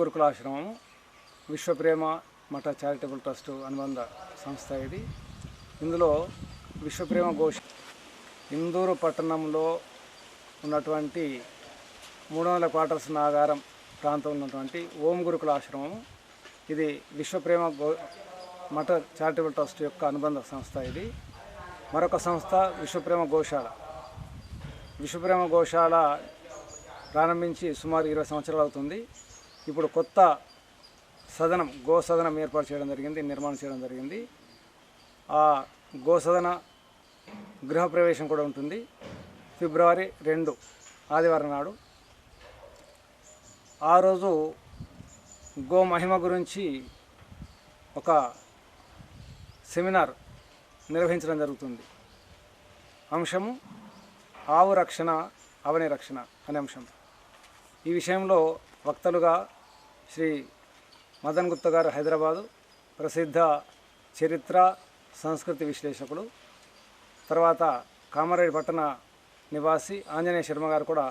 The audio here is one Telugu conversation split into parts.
గురుకులాశ్రమం విశ్వప్రేమ మఠ చారిటబుల్ ట్రస్ట్ అనుబంధ సంస్థ ఇది. ఇందులో విశ్వప్రేమ ఘోష్ ఇందూరు పట్టణంలో ఉన్నటువంటి మూడు వందల క్వార్టర్స్ నాగారం ప్రాంతంలో ఉన్నటువంటి ఓం గురుకుల ఆశ్రమం ఇది విశ్వప్రేమ గో మఠ చారిటబుల్ ట్రస్ట్ యొక్క అనుబంధ సంస్థ ఇది. మరొక సంస్థ విశ్వప్రేమ గోశాల విశ్వప్రేమ గోశాల ప్రారంభించి సుమారు ఇరవై సంవత్సరాలు అవుతుంది. ఇప్పుడు కొత్త సదనం గో సదనం ఏర్పాటు చేయడం జరిగింది నిర్మాణం చేయడం జరిగింది. ఆ గో సదన గృహప్రవేశం కూడా ఉంటుంది. ఫిబ్రవరి రెండు ఆదివారం నాడు. ఆ రోజు గో మహిమ గురించి ఒక సెమినార్ నిర్వహించడం జరుగుతుంది. అంశము ఆవు రక్షణ అవని రక్షణ అనే అంశం. ఈ విషయంలో వక్తలుగా శ్రీ మదన్ గుప్త గారు హైదరాబాదు ప్రసిద్ధ చరిత్ర సంస్కృతి విశ్లేషకులు తర్వాత కామారెడ్డి పట్టణ నివాసి ఆంజనేయ శర్మ గారు కూడా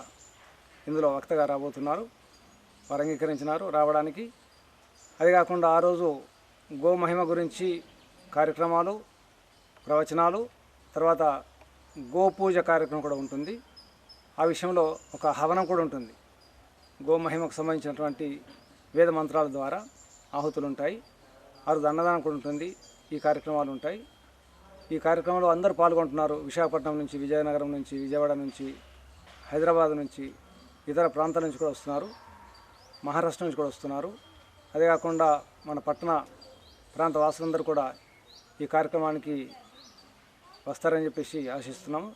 ఇందులో వక్తగా రాబోతున్నారు వారు అంగీకరించినారు రావడానికి. అది కాకుండా ఆ రోజు గోమహిమ గురించి కార్యక్రమాలు ప్రవచనాలు తర్వాత గోపూజ కార్యక్రమం కూడా ఉంటుంది. ఆ విషయంలో ఒక హవనం కూడా ఉంటుంది. గోమహిమకు సంబంధించినటువంటి వేద మంత్రాల ద్వారా ఆహుతులు ఉంటాయి ఆ అన్నదానం కూడా ఉంటుంది. ఈ కార్యక్రమాలు ఉంటాయి. ఈ కార్యక్రమంలో అందరూ పాల్గొంటున్నారు. విశాఖపట్నం నుంచి విజయనగరం నుంచి విజయవాడ నుంచి హైదరాబాద్ నుంచి ఇతర ప్రాంతాల నుంచి కూడా వస్తున్నారు. మహారాష్ట్ర నుంచి కూడా వస్తున్నారు. అదే కాకుండా మన పట్టణ ప్రాంత వాసులందరూ కూడా ఈ కార్యక్రమానికి వస్తారని చెప్పేసి ఆశిస్తున్నాము.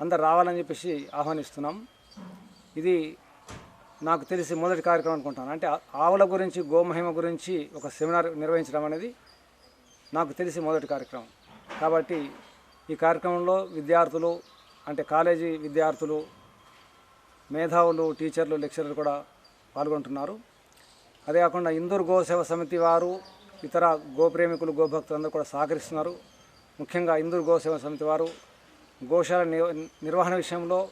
అందరు రావాలని చెప్పేసి ఆహ్వానిస్తున్నాం. ఇది నాకు తెలిసి మొదటి కార్యక్రమం అనుకుంటాను. అంటే ఆవుల గురించి గోమహిమ గురించి ఒక సెమినార్ నిర్వహించడం అనేది నాకు తెలిసి మొదటి కార్యక్రమం. కాబట్టి ఈ కార్యక్రమంలో విద్యార్థులు అంటే కాలేజీ విద్యార్థులు మేధావులు టీచర్లు లెక్చరర్లు కూడా పాల్గొంటున్నారు. అదే కాకుండా ఇందూరు గోసేవ సమితి వారు ఇతర గోప్రేమికులు గోభక్తులందరూ కూడా సహకరిస్తున్నారు. ముఖ్యంగా ఇందూరు గోసేవ సమితి వారు గోశాల ని- నిర్వహణ విషయంలో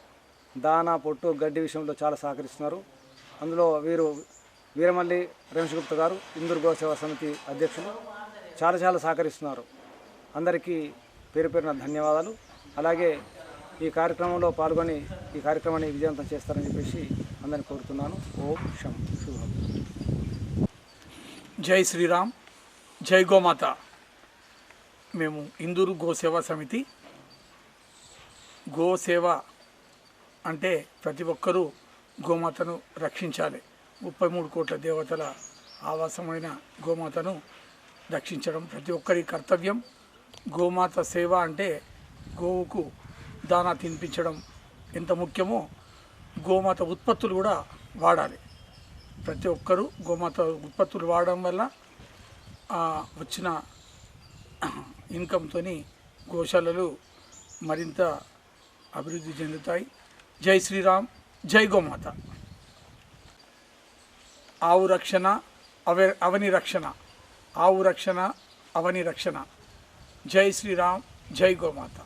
దానా పొట్టు గడ్డి విషయంలో చాలా సహకరిస్తున్నారు. అందులో వీరు వీరమల్లి రమేష్గుప్త గారు ఇందూరు గోసేవ సమితి అధ్యక్షులు చాలా చాలా సహకరిస్తున్నారు. అందరికీ పేరు పేరున ధన్యవాదాలు. అలాగే ఈ కార్యక్రమంలో పాల్గొని ఈ కార్యక్రమాన్ని విజయవంతం చేస్తారని చెప్పేసి అందరిని కోరుతున్నాను. ఓం శం శుభం. జై శ్రీరామ్ జై గోమాత. మేము ఇందూరు గోసేవ సమితి. గోసేవ అంటే ప్రతి ఒక్కరూ గోమాతను రక్షించాలి. ముప్పై మూడు కోట్ల దేవతల ఆవాసమైన గోమాతను రక్షించడం ప్రతి ఒక్కరి కర్తవ్యం. గోమాత సేవ అంటే గోవుకు దానా తినిపించడం ఎంత ముఖ్యమో గోమాత ఉత్పత్తులు కూడా వాడాలి. ప్రతి ఒక్కరూ గోమాత ఉత్పత్తులు వాడడం వల్ల వచ్చిన ఇన్కంతో గోశాలలు మరింత అభివృద్ధి చెందుతాయి. జై శ్రీరామ్. జై గోమాత ఆవు రక్షణ అవ అవని రక్షణ ఆవు రక్షణ అవని రక్షణ జై శ్రీరామ్ జై గోమాత